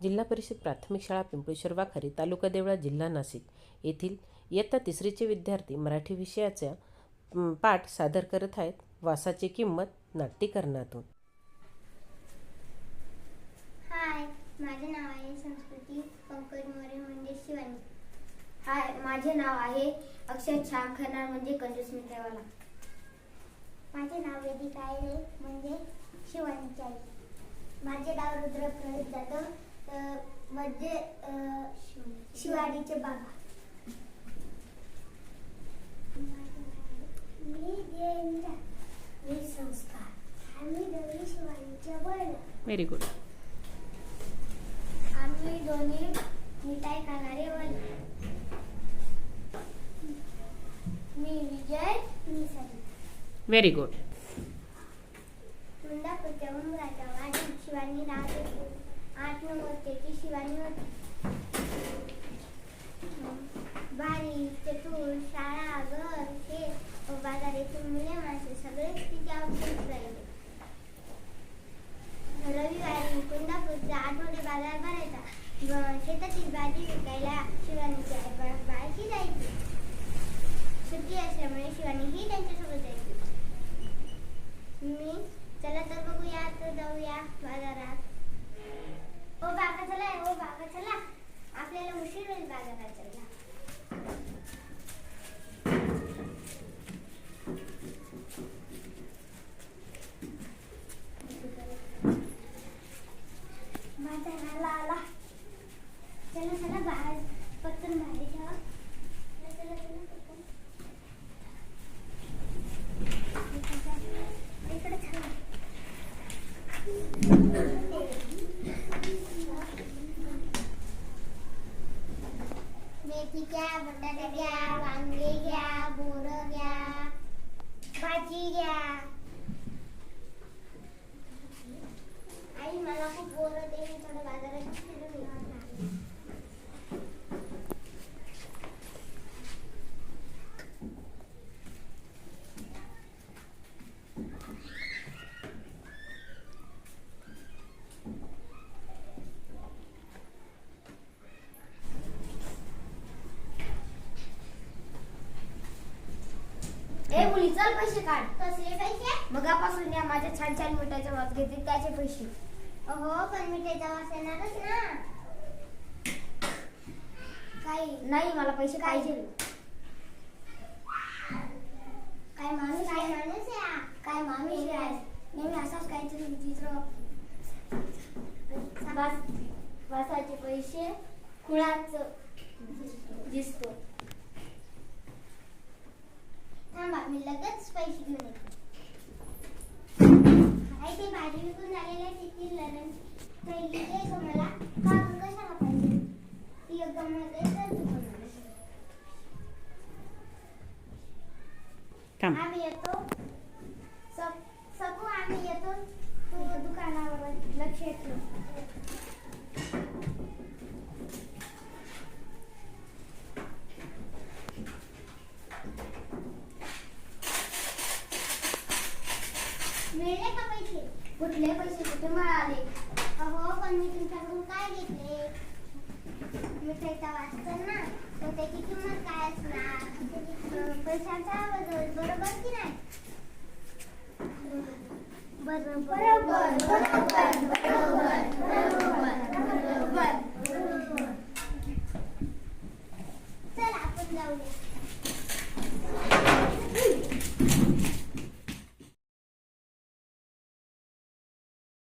जिल्हा परिषद प्राथमिक शाळा पिंपळेश्वर वाखारी तालुका देवळा जिल्हा नाशिक येथील इयत्ता तिसरीचे विद्यार्थी मराठी विषयाचा पाठ सादर करत आहेत. वासाची किंमत नाट्यकरणातून. हाय माझे नाव आहे संस्कृती पंकज मोरे म्हणजे शिवानी. हाय माझे नाव आहे अक्षय छान खरणार म्हणजे कंजूस मित्रवाला माझे नाव वेदिका आहे म्हणजे शिवानीची आई. माझे नाव रुद्र प्रदीप जाधव. म्हणजे अ, शिवानीचे बाबा मी जयेंद्र मी संस्कार आम्ही दोन्ही शिवानीच्या बहिणी व्हेरी गुड आम्ही दोन्ही मिठाई खाणारे वन मी विजय मी सनी व्हेरी गुड कुंदापूरच्या उमराच्या वाडी शिवानी राहते आठ नंबर त्याची शिवानी होती बारी चतुर शाळा घर हे व मुले माणसे सगळेच तिच्या औषध राहिले रविवारी कुंदापूरचा आठवडे बाजार भरायचा शेतातील भाजी विकायला शिवानीची आई बा- जायची सुट्टी असल्यामुळे शिवानी ही त्यांच्यासोबत जायची मी चला तर बघूया तर जाऊया बाजारात. उशीर होईल घ्या बटाटे घ्या वांगे घ्या भाजी घ्या आई मला खूप बोर दे मी थोडं बाजारात फिरून येऊ. ए मुली चल पैसे काढ. कसले पैसे? मगापासून या माझ्या छान छान मिठाच्या वास घेते त्याचे पैसे. अहो पण मिठाईचा वास येणारच ना. काही नाही मला पैसे पाहिजे. काय माणूस काय माणूस या काय माणूस आहे. नेहमी असाच काहीतरी विचित्र. वास वासाचे पैसे कुळाच दिसतो थांबा मी लगेच पैसे घेऊन येते. काय ते भाजी विकून झालेल्या तिची लरण पहिली गं मला. का गं कशाला पाहिजे ती एक गंमत आहे तर तू. थांब. आम्ही येतो. मिळले का पैसे. कुठले पैसे कुठे मिळाले? अहो पण मी तुमच्याकडून काय घेतले? मिठाईचा वाचतो ना तर त्याची किंमत काय असणार? पैशाचा बदल बरोबर की नाही? बरोबर बरोबर बरोबर बरोबर. चल आपण जाऊया.